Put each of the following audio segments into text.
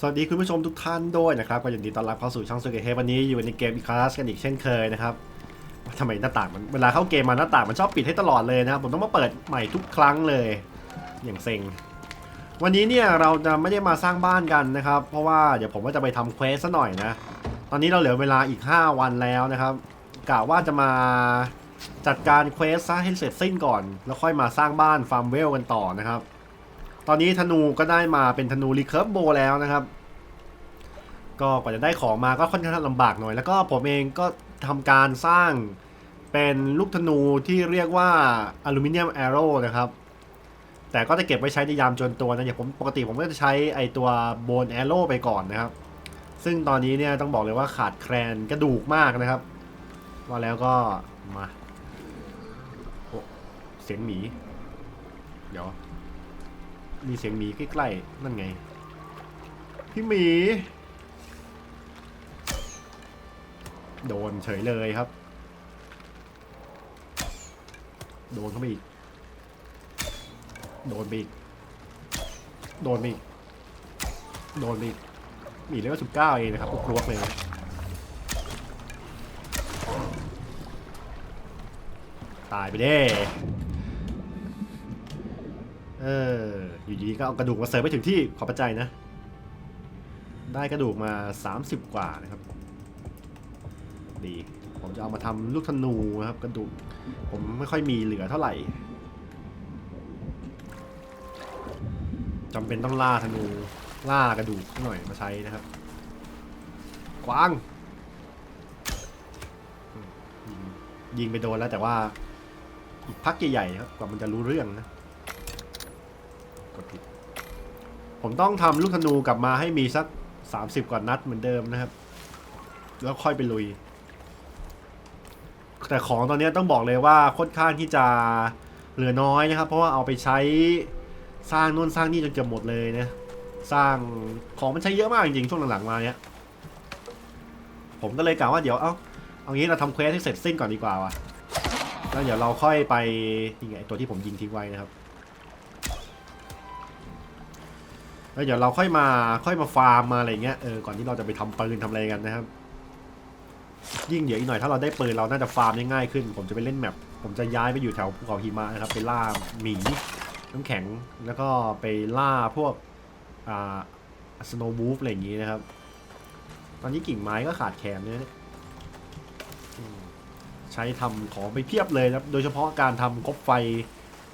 สวัสดีคุณผู้ชมทุกท่านด้วยนะครับก็ยินดีต้อนรับเข้าสู่ช่องสุเกเฮวันนี้อยู่ในเกมอีคลาสกันอีกเช่นเคยนะครับทำไมหน้าต่างมันเวลาเข้าเกมมาหน้าต่างมันชอบปิดให้ตลอดเลยนะครับผมต้องมาเปิดใหม่ทุกครั้งเลย อย่างเซ็งวันนี้เนี่ยเราจะไม่ได้มาสร้างบ้านกันนะครับ เพราะว่าเดี๋ยวผมว่าจะไปทำเควสซะหน่อยนะ ตอนนี้เราเหลือเวลาอีก 5 วันแล้วนะครับกะว่าจะมาจัดการเควสซะให้เสร็จสิ้นก่อน แล้วค่อยมาสร้างบ้านฟาร์มเวลกันต่อนะครับตอนนี้ธนูก็ได้มาเป็นธนูรีเคิร์ฟโบแล้วนะครับ ก็กว่าจะได้ของมาก็ค่อนข้างลำบากหน่อย แล้วก็ผมเองก็ทำการสร้างเป็นลูกธนูที่เรียกว่าอลูมิเนียมแอโร่นะครับ แต่ก็จะเก็บไว้ใช้ในยามจนตัวนะอย่างผมปกติผมก็จะใช้ไอตัวโบนแอโร่ไปก่อนนะครับ ซึ่งตอนนี้เนี่ยต้องบอกเลยว่าขาดแคลนกระดูกมากนะครับ ว่าแล้วก็มาโอ้เสียงหมี เดี๋ยว มีเสียงหมีใกล้ๆนั่นไง พี่หมี โดนเฉยเลยครับ โดนเข้าไปอีก โดนไปอีก โดนไปอีก โดนไปอีก มีเลเวลสิบเก้าเองนะครับกรวกเลยนะตายไปเด้ เออ อยู่ดีก็เอากระดูกมาเสริมไปถึงที่ขอประจัยนะ ได้กระดูกมา 30 กว่านะครับ ดี ผมจะเอามาทำลูกธนูนะครับ กระดูกผมไม่ค่อยมีเหลือเท่าไหร่จำเป็นต้องล่าธนูล่ากระดูกหน่อยมาใช้นะครับกวางยิงยิงไปโดนแล้วแต่ว่าอีกพักใหญ่ๆครับกว่ามันจะรู้เรื่องนะกดผิดผมต้องทำลูกธนูกลับมาให้มีสัก 30 กว่านัดเหมือนเดิมนะครับ แล้วค่อยไปลุย แต่ของตอนนี้ต้องบอกเลยว่าค่อนข้างที่จะเหลือน้อยนะครับ เพราะว่าเอาไปใช้สร้างนู่นสร้างนี่จนเกือบหมดเลยนะสร้างของมันใช้เยอะมากจริงๆช่วงหลังๆมาเนี้ยผมก็เลยกล่าวว่าเดี๋ยวเอาเอางี้เราทำเควสให้เสร็จสิ้นก่อนดีกว่าว่ะแล้วเดี๋ยวเราค่อยไปนี่ไงตัวที่ผมยิงทิ้งไว้นะครับแล้วเดี๋ยวเราค่อยมาค่อยมาฟาร์มมาอะไรเงี้ยเออก่อนที่เราจะไปทำปืนทำอะไรกันนะครับ ยิ่งเดี๋ยวอีกหน่อยถ้าเราได้ปืนเราน่าจะฟาร์มได้ง่ายขึ้น ผมจะไปเล่นแมปผมจะย้ายไปอยู่แถวภูเขาหิมะนะครับไปล่าหมีน้ำแข็งแล้วก็ไปล่าพวกอ่าสโนว์บูฟอะไรอย่างงี้นะครับ ตอนนี้กิ่งไม้ก็ขาดแคลนเนี่ยใช้ทำของไปเพียบเลยนะครับ โดยเฉพาะการทำคบไฟ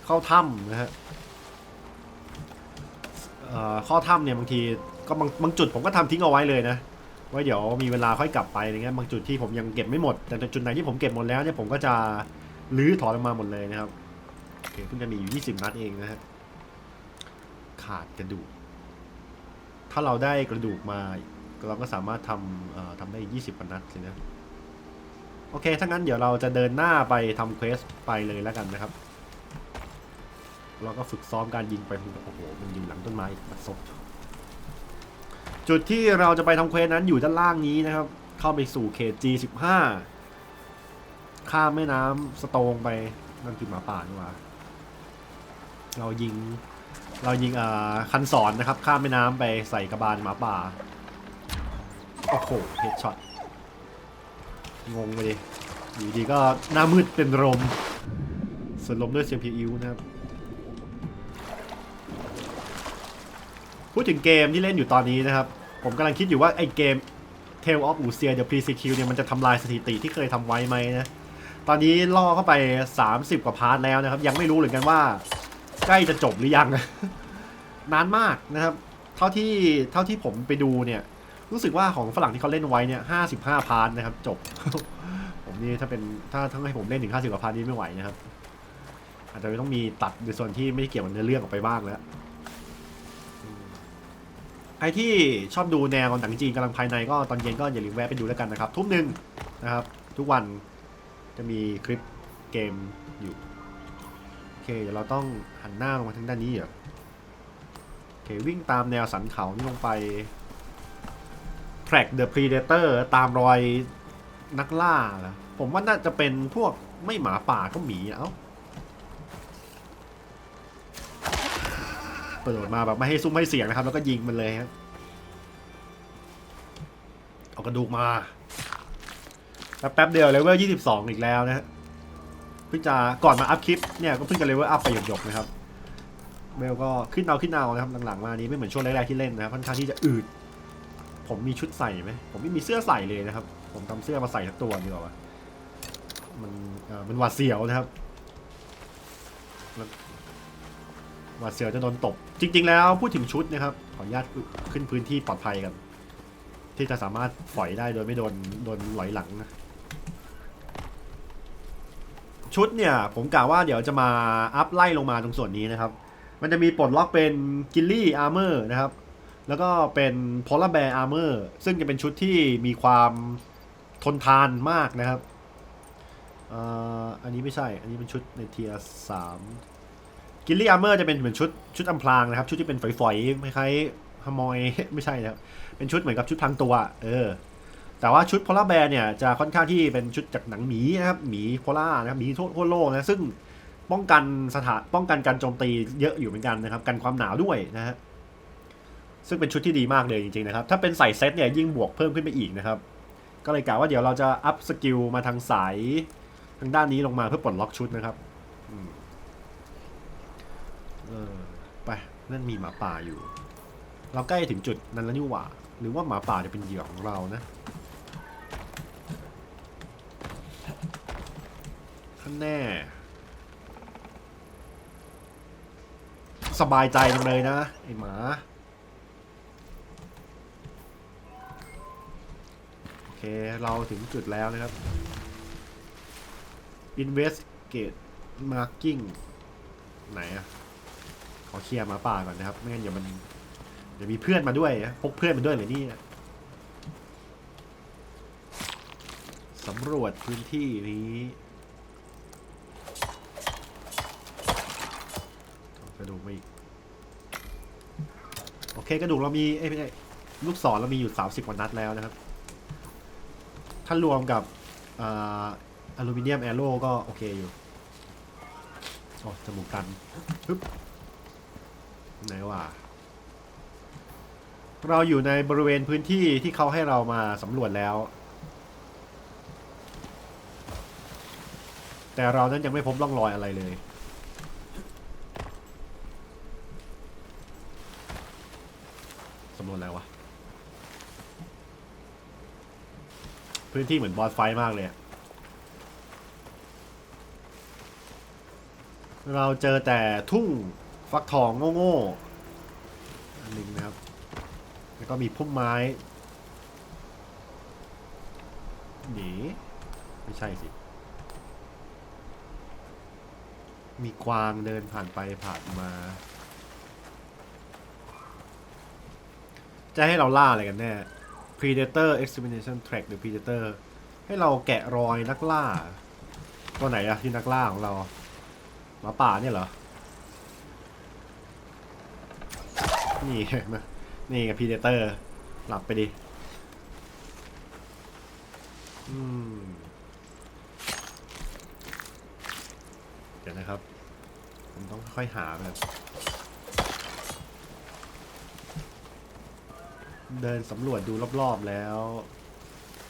เข้าถ้ำนะฮะข้อถ้ำเนี่ยบางทีก็บางบางจุดผมก็ทำทิ้งเอาไว้เลยนะ ไว้เดี๋ยวมีเวลาค่อยกลับไปอะไรเงี้ยบางจุดที่ผมยังเก็บไม่หมด แต่จุดไหนที่ผมเก็บหมดแล้วเนี่ยผมก็จะลื้อถอนออกมาหมดเลยนะครับโอเคเพิ่งจะมีอยู่ 20 นัดเองนะฮะขาดกระดูก ถ้าเราได้กระดูกมาเราก็สามารถทำเอ่อทำได้ 20กว่านัดเลยนะโอเค ถ้างั้นเดี๋ยวเราจะเดินหน้าไปทำเควสไปเลยแล้วกันนะครับ เราก็ฝึกซ้อมการยิงไปโอ้โห มันยิงหลังต้นไม้อีกบัดซบ จุดที่เราจะไปทำเควสนั้นอยู่ด้านล่างนี้นะครับ เข้าไปสู่เขต G15 ข้ามแม่น้ำสโตงไปนั่นคือหมาป่านี่ว่าเรายิงเรายิงอ่าคันสอนนะครับ ข้ามแม่น้ำไปใส่กระบาลหมาป่าโอ้โหเฮดช็อตงงไปดิอยู่ดีก็หน้ามืดเป็นลมส่วนลมด้วยเสียงพีอิวนะครับ พูดถึงเกมที่เล่นอยู่ตอนนี้นะครับ ผมกำลังคิดอยู่ว่าไอเกม Tale of Usia The Pre-Sequel เนี่ยมันจะทำลายสถิติที่เคยทำไว้ไหมนะ ตอนนี้ล่อเข้าไป 30 กว่าพาร์ทแล้วนะครับ ยังไม่รู้เหมือนกันว่า ใกล้จะจบหรือยัง นานมากนะครับ เท่าที่เท่าที่ผมไปดูเนี่ย รู้สึกว่าของฝรั่งที่เขาเล่นไว้เนี่ย55 พาร์ทนะครับ จบ ผมนี่ถ้าเป็นถ้าถ้าให้ผมเล่นถึง50กว่าพาร์ทนี้ไม่ไหวนะครับ อาจจะต้องมีตัดในส่วนที่ไม่เกี่ยวกับเนื้อเรื่องออกไปบ้างแล้ว รที่ชอบดูแนวหนังจีนกำลังภายในก็ตอนเย็นก็อย่าลืมแวะไปดูแล้วกันนะครับ ทุ่มหนึ่งนะครับ ทุกวันจะมีคลิปเกมอยู่โอเคเดี๋ยวเราต้องหันหน้าลงมาทางด้านนี้เหรอโอเควิ่งตามแนวสันเขานี่ลงไป track the predator ตามรอยนักล่าเหรอผมว่าน่าจะเป็นพวกไม่หมาป่าก็หมีเอ้า เปิดมาแบบไม่ให้ซุ้มให้เสียงนะครับ แล้วก็ยิงมันเลยครับเอากระดูกมาแป๊บแป๊บเดียวเลเวล 22 อีกแล้วนะฮะเพิ่งจะก่อนมาอัพคลิปเนี่ยก็เพิ่งจะเลเวลอัพไปหยกๆนะครับเวลก็ขึ้นเอาขึ้นเอานะครับหลังๆมานี้ไม่เหมือนช่วงแรกๆที่เล่นนะค่อนข้างที่จะอืด ผมมีชุดใส่ไหมผมไม่มีเสื้อใส่เลยนะครับ ผมทำเสื้อมาใส่ทั้งตัวดีกว่าวะมันเอ่อมันหวาดเสียวนะครับ แล้ว วาดเสียวจะโดนตบ จริง ๆ แล้วพูดถึงชุดนะครับ ขออนุญาตขึ้นพื้นที่ปลอดภัยกัน ที่จะสามารถฝอยได้โดยไม่โดนโดนหลอยหลังนะชุดเนี่ยผมกะว่าเดี๋ยวจะมาอัพไล่ลงมาตรงส่วนนี้นะครับ มันจะมีปลดล็อกเป็นกิลลี่อาร์เมอร์นะครับ แล้วก็เป็นโพลาร์แบร์อาร์เมอร์ซึ่งจะเป็นชุดที่มีความทนทานมากนะครับอ่ออันนี้ไม่ใช่ อันนี้เป็นชุดในเทียสาม กิลลี่อาร์เมอร์จะเป็นเหมือนชุดชุดอำพรางนะครับ ชุดที่เป็นฝอยๆคล้ายๆฮามอยไม่ใช่นะครับ เป็นชุดเหมือนกับชุดพรางตัว เออ แต่ว่าชุดโพลาร์แบร์เนี่ยจะค่อนข้างที่เป็นชุดจากหนังหมีนะครับหมีโพลาร์นะครับหมีทั่วโลกนะซึ่งป้องกันสถานป้องกันการโจมตีเยอะอยู่เหมือนกันนะครับกันความหนาวด้วยนะฮะซึ่งเป็นชุดที่ดีมากเลยจริงๆนะครับ ถ้าเป็นใส่เซตเนี่ยยิ่งบวกเพิ่มขึ้นไปอีกนะครับ ก็เลยกะว่าเดี๋ยวเราจะอัพสกิลมาทางสายทางด้านนี้ลงมาเพื่อปลดล็อกชุดนะครับ เออไปนั่นมีหมาป่าอยู่ เราใกล้ถึงจุดนั้นแล้วนี่หว่า หรือว่าหมาป่าจะเป็นเหยื่อของเรานะข้างแน่ สบายใจจังเลยนะ ไอหมาโอเค เราถึงจุดแล้วนะครับ investigate marking ไหนอะ อเคลียร์หมาป่าก่อนนะครับ ไม่งั้นเดี๋ยวมันเดี๋ยวมีเพื่อนมาด้วยนะพกเพื่อนมาด้วยเลยนี่สำรวจพื้นที่นี้เอากระดูกมาอีก โอเคกระดูกเรามีเอ้ยไม่ใช่ลูกศรเรามีอยู่ 30กว่านัดแล้วนะครับ ถ้ารวมกับออลูมิเนียมแอโร่ก็โอเคอยู่ โอ้จมูกกันปึ๊บ ไหนวะเราอยู่ในบริเวณพื้นที่ที่เขาให้เรามาสำรวจแล้ว แต่เรานั้นยังไม่พบร่องรอยอะไรเลย สำรวจแล้ววะ พื้นที่เหมือนบอสไฟมากเลยอะเราเจอแต่ทุ่ง ฟักทองโง่ๆอันหนึ่งนะครับ แล้วก็มีพุ่มไม้หนีไม่ใช่สิ มีกวางเดินผ่านไปผ่านมา จะให้เราล่าอะไรกันแน่ Predator Examination Track หรือ Predator ให้เราแกะรอยนักล่า ตัวไหนอะที่นักล่าของเราหมาป่าเนี่ยเหรอ นี่มานี่กับ Predator หลับไปดิ อืม เดี๋ยวนะครับ ผมต้องค่อยหาแบบเดินสำรวจดูรอบๆแล้ว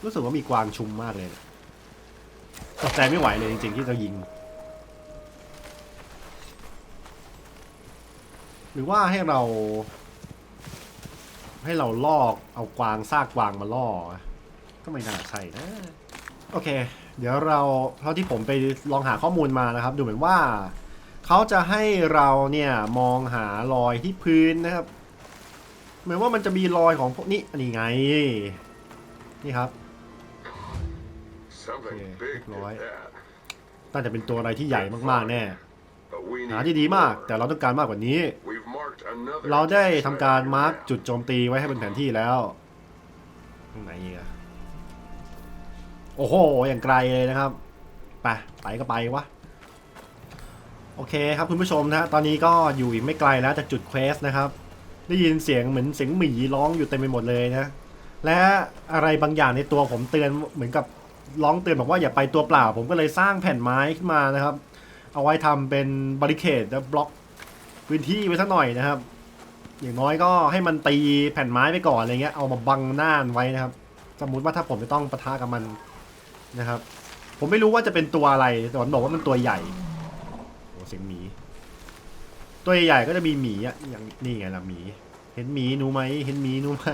รู้สึกว่ามีกวางชุมมากเลยเนี่ยตกใจไม่ไหวเลยจริงๆที่จะยิง หรือว่าให้เรา ให้เราลอกเอากวางซากกวางมาล่อ ก็ไม่น่าใช่นะ โอเค เดี๋ยวเราเท่าที่ผมไปลองหาข้อมูลมานะครับ ดูเหมือนว่าเขาจะให้เราเนี่ยมองหารอยที่พื้นนะครับ เหมือนว่ามันจะมีรอยของพวกนี้อันนี้ไง นี่ครับ Something Yeah, big good boy. did that. น่าจะเป็นตัวอะไรที่ใหญ่มากๆแน่ หาที่ดีมาก แต่เราต้องการมากกว่านี้ เราได้ทำการมาร์กจุดโจมตีไว้ให้บนแผนที่แล้วตรงไหนอีกอะโอ้โห อย่างไกลเลยนะครับ ไป ไปก็ไปวะ โอเคครับคุณผู้ชมนะ ตอนนี้ก็อยู่อีกไม่ไกลแล้วจากจุดเควสนะครับ ได้ยินเสียงเหมือนเสียงหมีร้องอยู่เต็มไปหมดเลยนะ และอะไรบางอย่างในตัวผมเตือนเหมือนกับร้องเตือนบอกว่าอย่าไปตัวเปล่า ผมก็เลยสร้างแผ่นไม้ขึ้นมานะครับ เอาไว้ทำเป็นบริเคดและบล็อกพื้นที่ไว้สักหน่อยนะครับ อย่างน้อยก็ให้มันตีแผ่นไม้ไปก่อนอะไรเงี้ยเอามาบังหน้านไว้นะครับ สมมุติว่าถ้าผมจะต้องปะทะกับมันนะครับ ผมไม่รู้ว่าจะเป็นตัวอะไรแต่มันบอกว่ามันตัวใหญ่โอ้เสียงหมี ตัวใหญ่ๆก็จะมีหมีอะอย่างนี่ไงล่ะหมี เห็นหมีหนูไหมเห็นหมีหนูไหม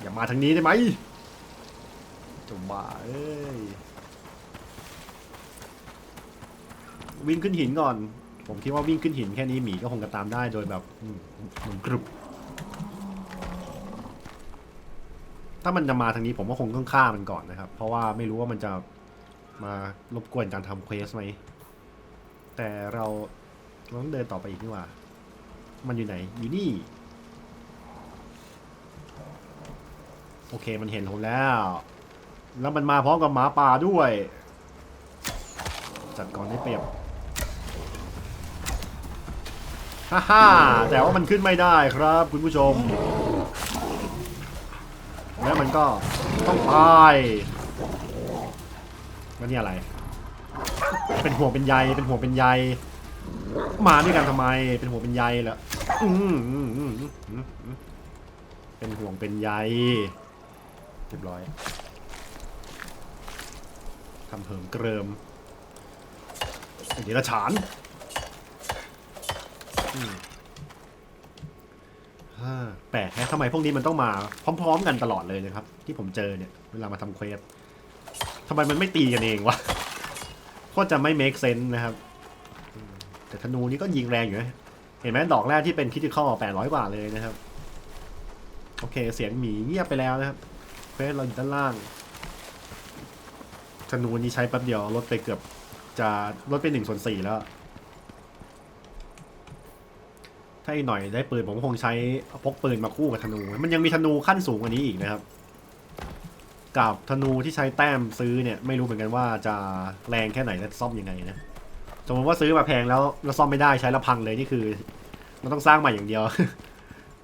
อย่ามาทางนี้ได้ไหมจะบ้าเอ้ย วิ่งขึ้นหินก่อน ผมคิดว่าวิ่งขึ้นหินแค่นี้หมีก็คงจะตามได้โดยแบบอืมเหมือนกรุบถ้ามันจะมาทางนี้ผมก็คงต้องฆ่ามันก่อนนะครับ เพราะว่าไม่รู้ว่ามันจะมารบกวนการทำเควสไหม แต่เราต้องเดินต่อไปอีกนี่ว่า มันอยู่ไหน อยู่นี่ โอเคมันเห็นผมแล้ว แล้วมันมาพร้อมกับหมาป่าด้วย จัดก่อนได้เปรียบ ฮ่าฮ่าแต่ว่ามันขึ้นไม่ได้ครับ คุณผู้ชม แล้วมันก็ต้องตายแล้วนี่อะไร เป็นห่วงเป็นใยเป็นห่วงเป็นใยมาด้วยกันทำไม เป็นห่วงเป็นใยเหรออืมอืมอืมอืมเป็นห่วงเป็นใยเรียบร้อยทำเหิมเกริมเดรัจฉาน แปลกฮะทำไมพวกนี้มันต้องมาพร้อม ๆ กันตลอดเลยนะครับ ที่ผมเจอเนี่ย เวลามาทำเควสทำไมมันไม่ตีกันเองวะโคตรจะไม่ make sense นะครับ แต่ธนูนี่ก็ยิงแรงอยู่นะเห็นไหมดอกแรกที่เป็นคิด i ค a l 800กว่าเลยนะครับ โอเค เสียงหมีเงียบไปแล้วนะครับเควสเราอยู่ด้านล่างธนูนี้ใช้แป๊บเดียวลดไปเกือบจะลดไปหนึ่งส่วนสี่แล้ว ถ้าอีกหน่อยได้ปืนผมคงใช้พกปืนมาคู่กับธนู มันยังมีธนูขั้นสูงกว่านี้อีกนะครับ กับธนูที่ใช้แต้มซื้อเนี่ยไม่รู้เหมือนกันว่าจะแรงแค่ไหนและซ่อมยังไงนะสมมติว่าซื้อมาแพงแล้วแล้วซ่อมไม่ได้ใช้และพังเลยนี่คือมันต้องสร้างใหม่อย่างเดียว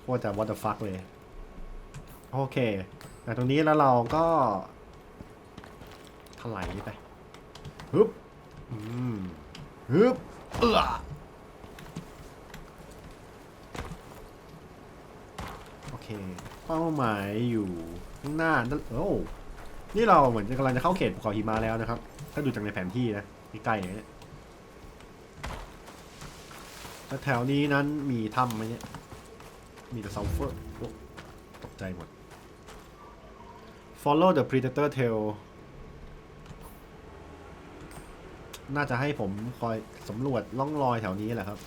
โคตรจะ what the fuck เลย โอเคแต่ตรงนี้แล้วเราก็ถลายไปฮึบอืมฮึบเออโอ เคเป้าหมายอยู่ข้างหน้านั่นโอ้นี่เราเหมือนจะกำลังจะเข้าเขตภูเขาหิมะแล้วนะครับ ถ้าดูจากในแผนที่นะใกล้ๆอย่างเนี้ยแล้วแถวนี้นั้นมีถ้ำไหมเนี่ย มีแต่ซัลเฟอร์ตกใจหมด follow the predator tail น่าจะให้ผมคอยสำรวจล่องรอยแถวนี้แหละครับ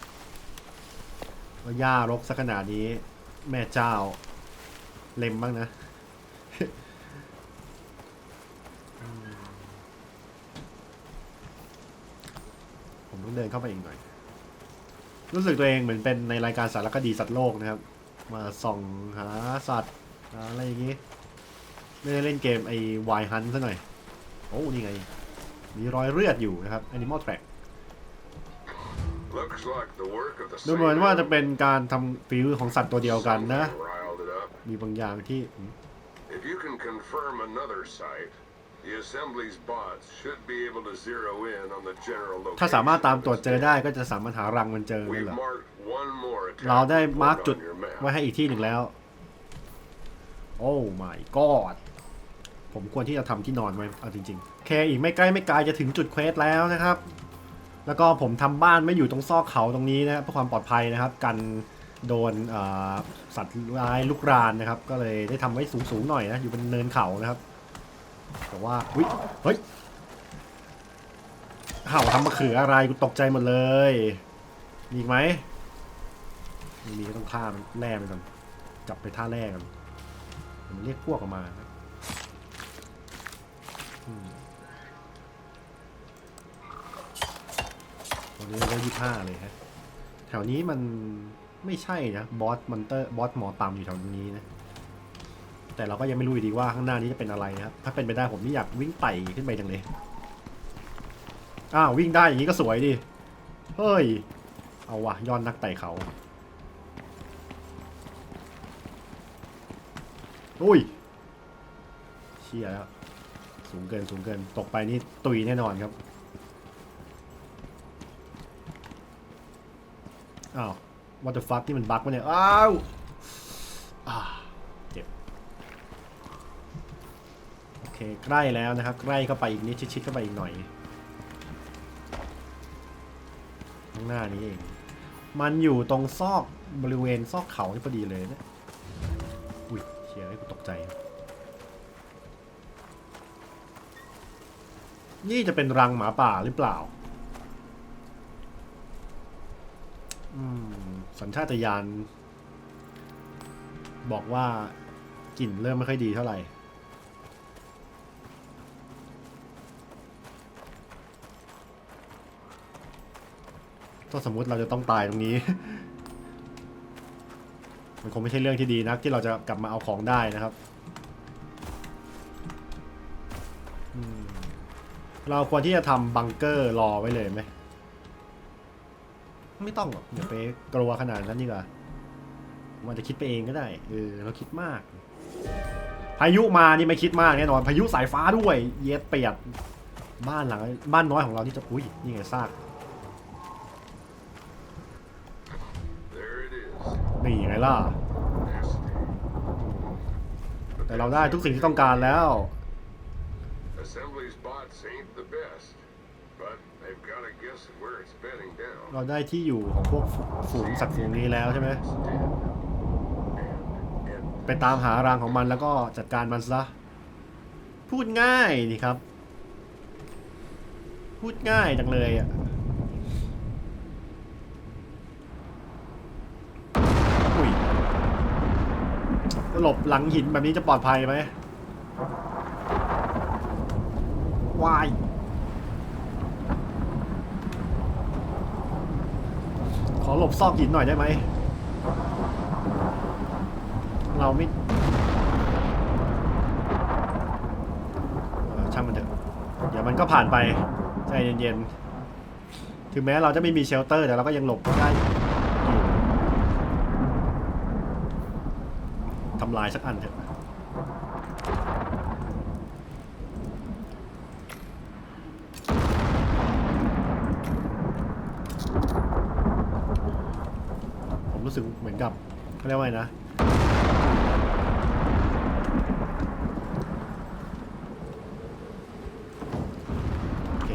ว่าหญ้ารกสักขนาดนี้ แม่เจ้า เล็มบ้างนะผมต้องเดินเข้าไปอีกหน่อย รู้สึกตัวเองเหมือนเป็นในรายการสารคดีสัตว์โลกนะครับ มาส่องหาสัตว์หาอะไรอย่างงี้ ไม่ได้เล่นเกมไอ้วายฮันซะหน่อย โอ้ นี่ไง มีรอยเลือดอยู่นะครับ Animal Track Looks like the work of the ดูเหมือนว่าจะเป็นการทำฟิวของสัตว์ตัวเดียวกันนะ มีบางอย่างที่อืม If you can confirm another site, the assembly's bots should be able to zero in on the general location. ถ้าสามารถตามตรวจเจอ of this ได้ก็จะสามารถหารังมันเจอ cave. นั่น We've เหรอ marked one more attack เราได้ point มาร์กจุด on your map. ไว้ให้อีกที่หนึ่งแล้ว โอ้ my god ผมควรที่จะทำที่นอนไว้เอาจริงๆโอเคอีกไม่ใกล้ไม่ไกลจะถึงจุดเควสแล้วนะครับ แล้วก็ผมทำบ้านไม่อยู่ตรงซอกเขาตรงนี้นะครับเพื่อความปลอดภัยนะครับ กัน โดนสัตว์ร้ายลุกรานนะครับ ก็เลยได้ทำไว้สูงๆหน่อยนะ อยู่บนเนินเขานะครับ แต่ว่าอุ๊ยเฮ้ยเห่าทำมะเขืออะไรกูตกใจหมดเลย มีไหมมีก็ต้องฆ่ามันแล่มันก่อนจับไปท่าแร่กันเดี๋ยวมันเรียกพวกออกมานะตอนนี้เราได้ยี่ห้าเลยฮะ แถวนี้มัน ไม่ใช่นะบอสมอนเตอร์บอสหมอตามอยู่แถวนี้นะแต่เราก็ยังไม่รู้อยู่ดีว่าข้างหน้านี้จะเป็นอะไรนะครับถ้าเป็นไปได้ผมนี่อยากวิ่งไต่ขึ้นไปจังเลยอ้าววิ่งได้อย่างนี้ก็สวยดิเฮ้ยเอาวะย้อนนักไต่เขาอุ้ยเชี่ยแล้วสูงเกินสูงเกินตกไปนี่ตุยแน่นอนครับอ้าว วัตถุฟักที่มันบั๊กมาเนี่ย อ้าวเจ็บ โอเค ใกล้แล้วนะครับ ใกล้เข้าไปอีกนิด ชิดๆเข้าไปอีกหน่อย ข้างหน้านี้เอง มันอยู่ตรงซอกบริเวณซอกเขาที่พอดีเลยนะอุ้ยเชียร์ให้กูตกใจ นี่จะเป็นรังหมาป่าหรือเปล่า สัญชาตญาณบอกว่ากลิ่นเริ่มไม่ค่อยดีเท่าไหร่ ถ้าสมมุติเราจะต้องตายตรงนี้ มันคงไม่ใช่เรื่องที่ดีนักที่เราจะกลับมาเอาของได้นะครับเราควรที่จะทำบังเกอร์รอไว้เลยไหม ไม่ต้องหรอกอย่าไปกลัวขนาดนั้นดีกว่ามันจะคิดไปเองก็ได้เออเราคิดมาก พายุมานี่ไม่คิดมากแน่นอนพายุสายฟ้าด้วย เย็ดเปียดบ้านหลังบ้านน้อยของเรานี่จะอุ้ยนี่ไงซาก There it is. นี่ไงล่ะ Nasty. แต่เราได้ทุกสิ่งที่ต้องการแล้ว Assembly's bots ain't the best, เราได้ที่อยู่ของพวกฝูงสัตว์ฝูงนี้แล้วใช่ไหม It's dead. And, and ไปตามหารังของมันแล้วก็จัดการมันซะ พูดง่ายนี่ครับ พูดง่ายจังเลยอะอุ้ยหลบหลังหินแบบนี้จะปลอดภัยไหมวาย ขอ หลบซอกหินหน่อยได้ไหม เราไม่ช่างมันเถอะ เดี๋ยวมันก็ผ่านไป ใจเย็นๆ ถึงแม้เราจะไม่มีเชลเตอร์แต่เราก็ยังหลบได้อยู่ทำลายสักอันเถอะ ผม รู้สึกเหมือนกับเขาเรียกว่าไงนะ โอเค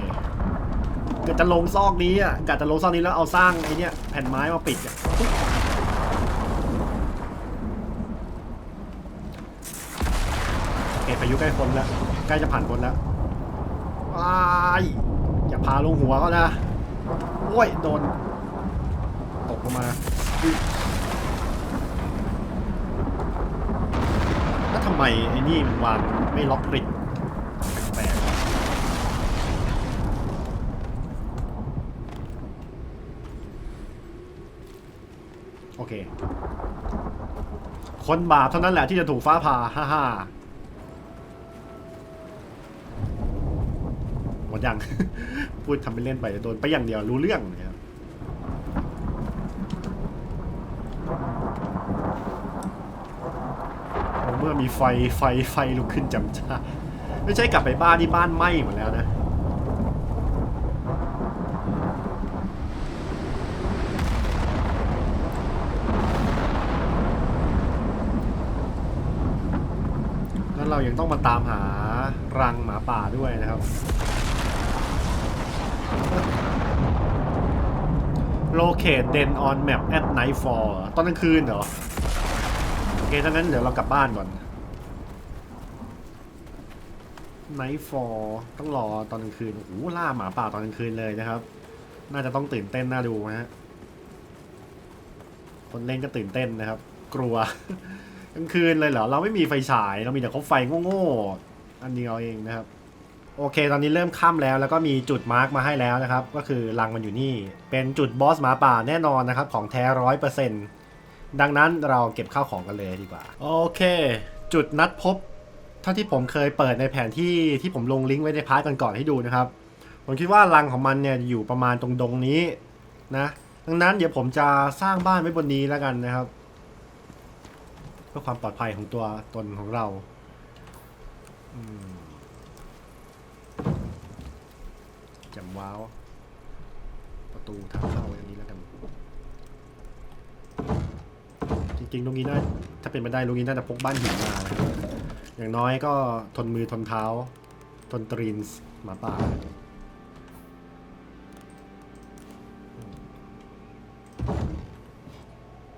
ก็จะลงซอกนี้อะกะจะลงซอกนี้แล้วเอาสร้างไอ้เนี่ยแผ่นไม้มาปิดอะโอเคพายุใกล้พ้นแล้วใกล้จะผ่านพ้นแล้วว้ายอย่าพาลงหัวเขานะ โอ้ย โดน ตกลงมา แล้วทำไมไอ้นี่มันวางไม่ล็อกกริดแปลกๆโอเค คนบาปเท่านั้นแหละที่จะถูกฟ้าผ่าฮ่าฮ่าหมดยัง พูดทำเป็นเล่นไปโดนไปอย่างเดียวรู้เรื่องนะครับเมื่อมีไฟไฟไฟลุกขึ้นจำจ้าไม่ใช่กลับไปบ้านที่บ้านไหม้หมดแล้วนะแล้วเรายังต้องมาตามหารังหมาป่าด้วยนะครับ locate den on map at nightfall เหรอตอนกลางคืนเหรอ เคถ้างั้นเดี๋ยวเรากลับบ้านก่อน nightfall ต้องรอตอนกลางคืนโอ้โหล่าหมาป่าตอนกลางคืนเลยนะครับ น่าจะต้องตื่นเต้นน่าดูนะฮะคนเล่นก็ตื่นเต้นนะครับ กลัวกลางคืนเลยเหรอเราไม่มีไฟฉายเรามีแต่คบไฟโง่ๆอันเดียวเองนะครับ โอเค ตอนนี้เริ่มค่ำแล้ว แล้วก็มีจุดมาร์กมาให้แล้วนะครับ ก็คือรังมันอยู่นี่ เป็นจุดบอสหมาป่าแน่นอนนะครับ ของแท้ร้อยเปอร์เซ็นต์ ดังนั้นเราเก็บข้าวของกันเลยดีกว่า โอเค จุดนัดพบ เท่าที่ผมเคยเปิดในแผนที่ที่ผมลงลิงก์ไว้ในพาร์ทก่อนๆให้ดูนะครับ ผมคิดว่ารังของมันเนี่ยอยู่ประมาณตรงดงนี้นะ ดังนั้นเดี๋ยวผมจะสร้างบ้านไว้บนนี้แล้วกันนะครับ เพื่อความปลอดภัยของตัวตนของเราแจำว้าว ประตูทางเข้าไว้ จริงๆตรงนี้น่าถ้าเป็นไปได้ตรงนี้น่าจะพกบ้านหินมานะอย่างน้อยก็ทนมือทนเท้า ทนตรีนส์หมาป่า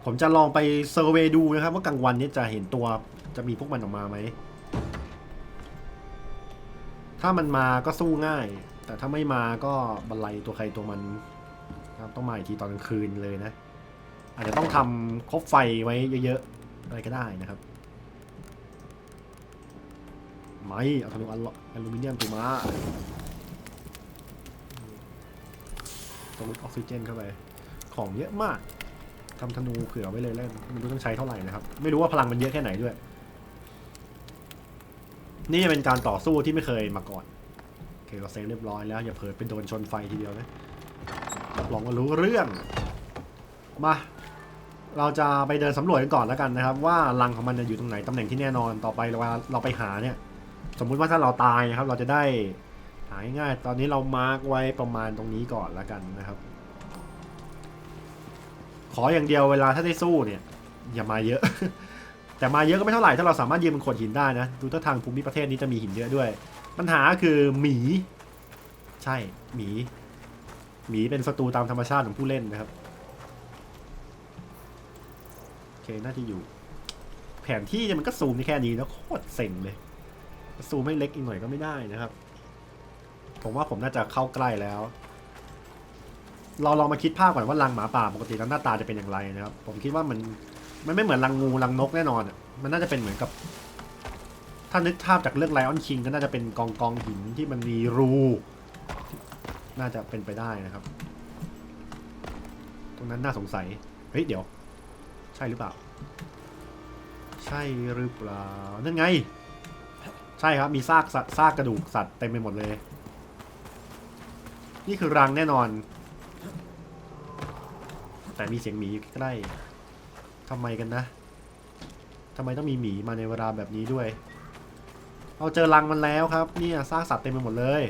ผมจะลองไปเซอร์เวย์ดูนะครับ ว่ากลางวันนี้จะเห็นตัวจะมีพวกมันออกมาไหม ถ้ามันมาก็สู้ง่าย แต่ถ้าไม่มาก็บันไลตัวใครตัวมันครับต้องมาอีกทีตอนกลางคืนเลยนะ อาจจะต้องทำคบไฟไว้เยอะๆ อะไรก็ได้นะครับ ไม่เอาธนูอลอลูมิเนียมตัวมาต้องลดออกซิเจนเข้าไป ของเยอะมากทำธนูเผื่อไว้เลยแล้วกันไม่รู้ต้องใช้เท่าไหร่นะครับ ไม่รู้ว่าพลังมันเยอะแค่ไหนด้วย นี่เป็นการต่อสู้ที่ไม่เคยมาก่อนโอเคเราเซฟเรียบร้อยแล้ว อย่าเผลอไปโดนชนไฟทีเดียวนะรับรองว่ารู้เรื่อง มา เราจะไปเดินสำรวจกันก่อนแล้วกันนะครับ ว่ารังของมันจะอยู่ตรงไหนตำแหน่งที่แน่นอนต่อไปเวลาเราไปหาเนี่ย สมมุติว่าถ้าเราตายนะครับ เราจะได้หาง่ายๆตอนนี้เรามาร์กไว้ประมาณตรงนี้ก่อนแล้วกันนะครับ ขออย่างเดียวเวลาถ้าได้สู้เนี่ย อย่ามาเยอะ แต่มาเยอะก็ไม่เท่าไหร่ถ้าเราสามารถยืนบนโขดหินได้นะดูท่าทางภูมิประเทศนี้จะมีหินเยอะด้วย ปัญหาคือหมี ใช่หมีหมีเป็นศัตรูตามธรรมชาติของผู้เล่นนะครับ โอ เคน่าจะอยู่ แผนที่เนี่ยมันก็ซูมได้แค่นี้แล้วโคตรเซ็งเลยซูมไม่เล็กอีกหน่อยก็ไม่ได้นะครับ ผมว่าผมน่าจะเข้าใกล้แล้ว เราลองมาคิดภาพก่อนว่ารังหมาป่าปกติแล้วหน้าตาจะเป็นอย่างไรนะครับ ผมคิดว่ามันมันไม่เหมือนรังงูรังนกแน่นอนอะมันน่าจะเป็นเหมือนกับ ถ้านึกภาพจากเรื่องไลออนคิงก็น่าจะเป็นกองกองหินที่มันมีรูน่าจะเป็นไปได้นะครับ ตรงนั้นน่าสงสัย เฮ้ยเดี๋ยว ช่หรือเปล่า ใช่หรือเปล่า นั่นไง ใช่ครับมีซากสัตว์ซากกระดูกสัตว์เต็มไปหมดเลย นี่คือรังแน่นอน แต่มีเสียงหมีอยู่ใกล้ทำไมกันนะทำไมต้องมีหมีมาในเวลาแบบนี้ด้วย เราเจอรังมันแล้วครับ เนี่ยซากสัตว์เต็มไปหมดเลย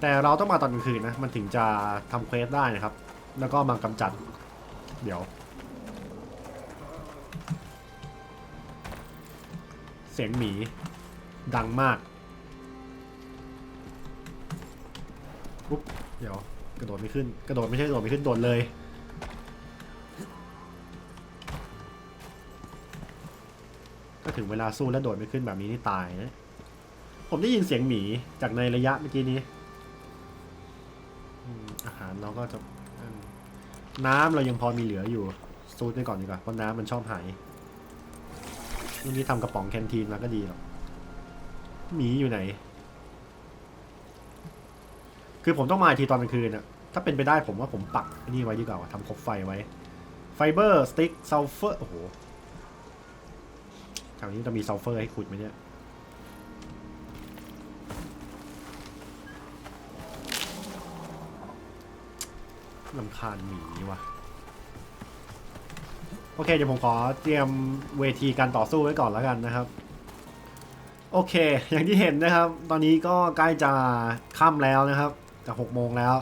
แต่เราต้องมาตอนกลางคืนนะ มันถึงจะทำเควสได้นะครับ แล้วก็มากำจัด เดี๋ยว เสียงหมี ดังมากปุ๊บเดี๋ยว กระโดดไม่ขึ้น กระโดดไม่ใช่กระโดดไม่ขึ้น โดดเลยถ้าถึงเวลาสู้แล้วโดดไม่ขึ้นแบบนี้นี่ตายนะ ผมได้ยินเสียงหมีจากในระยะเมื่อกี้นี้ เราก็จะน้ำเรายังพอมีเหลืออยู่ซูดไปก่อนดีกว่าเพราะน้ำมันชอบหายนี่นี่ทำกระป๋องแคนทีนมาก็ดีหรอกหมีอยู่ไหน คือผมต้องมาทีตอนกลางคืนอะถ้าเป็นไปได้ผมว่าผมปักนี่ไว้ดีกว่าทำคบไฟไว้ ไฟเบอร์สติ๊กซัลเฟอร์โอ้โหแถวนี้จะมีซัลเฟอร์ให้ขุดไหมเนี่ย ลำคาญหมีว่ะ โอเค เดี๋ยวผมขอเตรียมเวทีการต่อสู้ไว้ก่อนแล้วกันนะครับ โอเค อย่างที่เห็นนะครับ ตอนนี้ก็ใกล้จะค่ำแล้วนะครับจะหกโมงแล้ว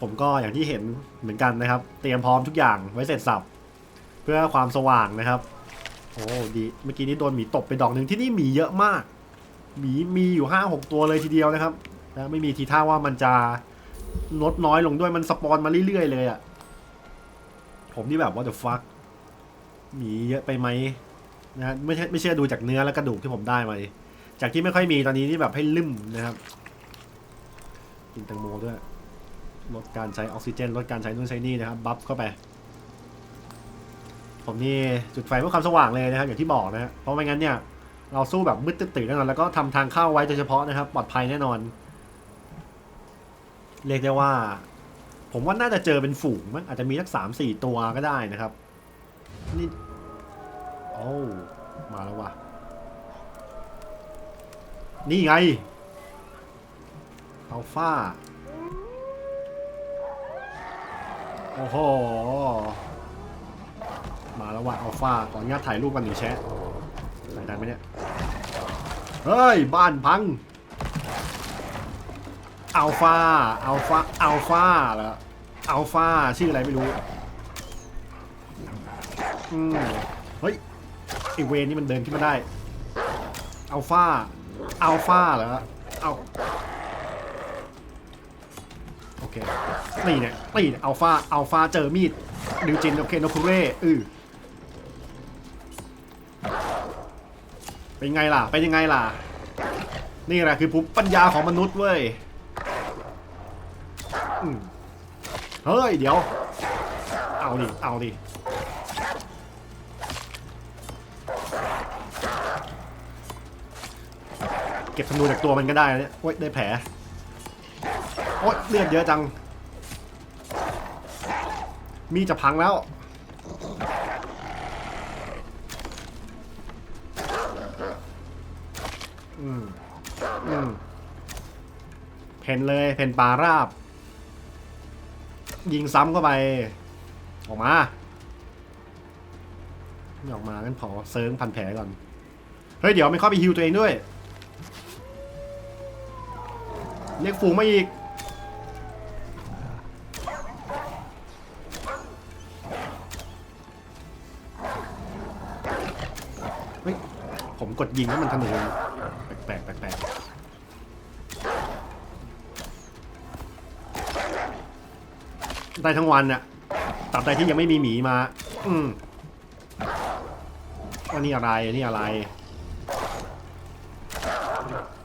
ผมก็อย่างที่เห็นเหมือนกันนะครับ เตรียมพร้อมทุกอย่างไว้เสร็จสับ เพื่อความสว่างนะครับ โอ้ดี เมื่อกี้นี้โดนหมีตบไปดอกหนึ่งที่นี่หมีเยอะมาก หมีมีอยู่ห้าหกตัวเลยทีเดียวนะครับนะไม่มีทีท่าว่ามันจะ ลดน้อยลงด้วยมันสปอนมาเรื่อยๆเลยอะ่ะ ผมนี่แบบว่า the fuck มีเยอะไปไหมนะไม่ใช่ไม่เชื่อดูจากเนื้อและกระดูกที่ผมได้มาดิจากที่ไม่ค่อยมีตอนนี้นี่แบบให้ลืมนะครับกินแตงโมด้วยลดการใช้ออกซิเจนลดการใช้นู่นใช้นี่นะครับบัฟเข้าไป ผมนี่จุดไฟเพื่อความสว่างเลยนะครับอย่างที่บอกนะฮะเพราะไม่งั้นเนี่ยเราสู้แบบมืดตื่นแน่นอนแล้วก็ทำทางเข้าไว้โดยเฉพาะนะครับ ปลอดภัยแน่นอน เรียกได้ว่า ผมว่าน่าจะเจอเป็นฝูงมั้งอาจจะมีสักสามสี่ตัวก็ได้นะครับ นี่โอ้มาแล้วว่ะ นี่ไงอัลฟาโอ้โห มาแล้วว่ะอัลฟาขออนุญาตถ่ายรูปกันหนึ่งแชะถ่ายได้ไหมเนี่ย เฮ้ย บ้านพัง อัลฟาอัลฟาอัลฟาเหรออัลฟาชื่ออะไรไม่รู้อืมเฮ้ยไอเวรนี่มันเดินขึ้นมาได้อัลฟาอัลฟาเหรอเอาโอเคนี่เนี่ยนี่เนี่ยอัลฟาอัลฟาเจอมีดดิวจินโอเคโนคุเร่อือเป็นไงล่ะ เป็นยังไงล่ะ นี่แหละคือภูมิปัญญาของมนุษย์เว้ย เฮ้ย เดี๋ยว เอาดิ เอาดิ เก็บธนูจากตัวมันก็ได้เนี่ยโอ๊ยได้แผล โอ๊ยเลือดเยอะจัง มีจะพังแล้วอืมอืมเพนเลยเพนปลาราบ ยิงซ้ำเข้าไป ออกมาไม่ออกมางั้นขอเซิร์งพันแผลก่อน เฮ้ย เดี๋ยวไม่เข้าไปฮิวตัวเองด้วย เรียกฝูงมาอีก เฮ้ย ผมกดยิงแล้วมันธนูแปล ได้ทั้งวันน่ะตราบใดที่ยังไม่มีหมีมา อืมอันนี้อะไรอันนี้อะไร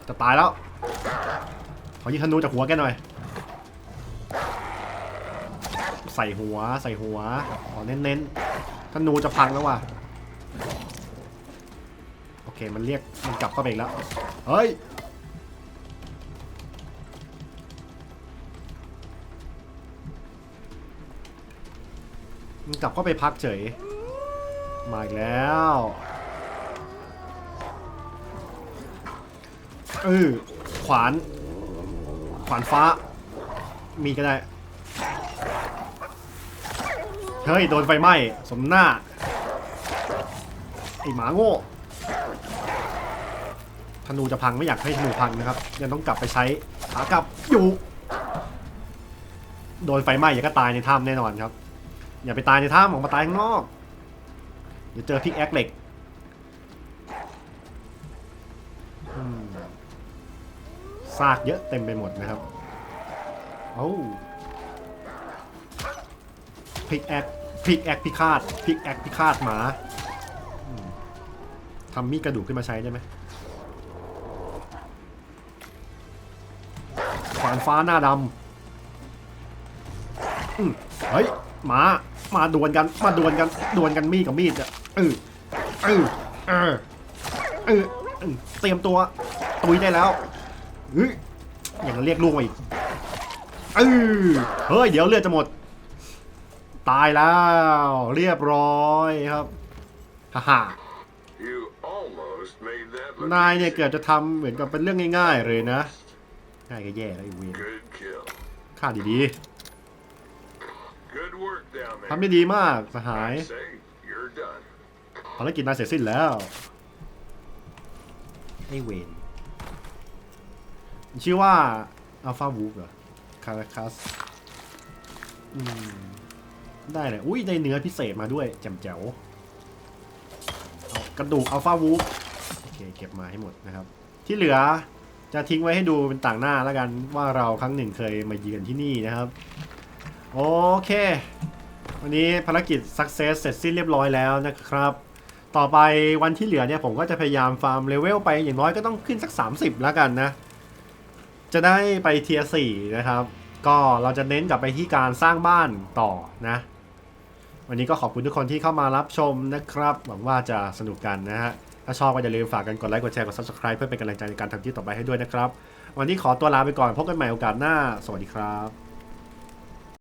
จะตายแล้ว ขอยิงธนูจากหัวแกหน่อย ใส่หัวใส่หัว ขอเน้นๆธนูจะพังแล้วว่ะ โอเคมันเรียกมันกลับเข้าไปอีกแล้ว เฮ้ย มันกลับเข้าไปพักเฉย มาอีกแล้วเออขวาน ขวานฟ้า มีก็ได้ เฮ้ย โดนไฟไหม้ สมหน้า ไอหมาโง่ธนูจะพังไม่อยากให้ธนูพังนะครับ ยังต้องกลับไปใช้ขากลับอยู่ โดนไฟไหม้อย่าก็ตายในถ้ำแน่นอนครับ อย่าไปตายในถ้ำออกมาตายข้างนอกเดี๋ยวเจอพิกแอคเหล็กซากเยอะเต็มไปหมดนะครับเอ้พิกแอคพิกแอคพิฆาตพิกแอคพิฆาตหมาทำมีดกระดูกขึ้นมาใช้ได้ไหมขวานฟ้าหน้าดำเฮ้ยหมา มาดวลกัน มาดวลกัน ดวลกันมีดกับมีดอะเออเออเออเออเตรียมตัวตุยได้แล้วเฮ้ยอย่างเรียกลูกมาอีกเออเฮ้ย เดี๋ยวเลือดจะหมด ตายแล้ว เรียบร้อยครับฮ่าฮ่านายเนี่ยเกือบจะทำเหมือนกับเป็นเรื่องง่าย ๆ เลยนะ ง่ายก็แย่แล้วอ้เวนฆ่าดี Good ทำได้ดีมากสหาย I say, you're done. ภารกิจนายเสร็จสิ้นแล้วไอ้เวนชื่อว่าอัลฟาวูฟเหรอคาราคัสอืมได้เลยอุ้ยได้เนื้อพิเศษมาด้วยแจ่มแจ๋วเอากระดูกอัลฟาวูฟโอเคเก็บมาให้หมดนะครับ ที่เหลือจะทิ้งไว้ให้ดูเป็นต่างหน้าแล้วกันว่าเราครั้งหนึ่งเคยมาเยือนที่นี่นะครับ โอเค วันนี้ภารกิจ success เสร็จสิ้นเรียบร้อยแล้วนะครับ ต่อไปวันที่เหลือเนี่ยผมก็จะพยายามฟาร์มเลเวลไปอย่างน้อยก็ต้องขึ้นสัก 30 แล้วกันนะ จะได้ไปเทียร์4นะครับ ก็เราจะเน้นกลับไปที่การสร้างบ้านต่อนะ วันนี้ก็ขอบคุณทุกคนที่เข้ามารับชมนะครับ หวังว่าจะสนุกกันนะฮะ ถ้าชอบก็อย่าลืมฝากกันกดไลค์กดแชร์กด subscribe เพื่อเป็นกำลังใจในการทำคลิปต่อไปให้ด้วยนะครับ วันนี้ขอตัวลาไปก่อนพบกันใหม่โอกาสหน้า สวัสดีครับ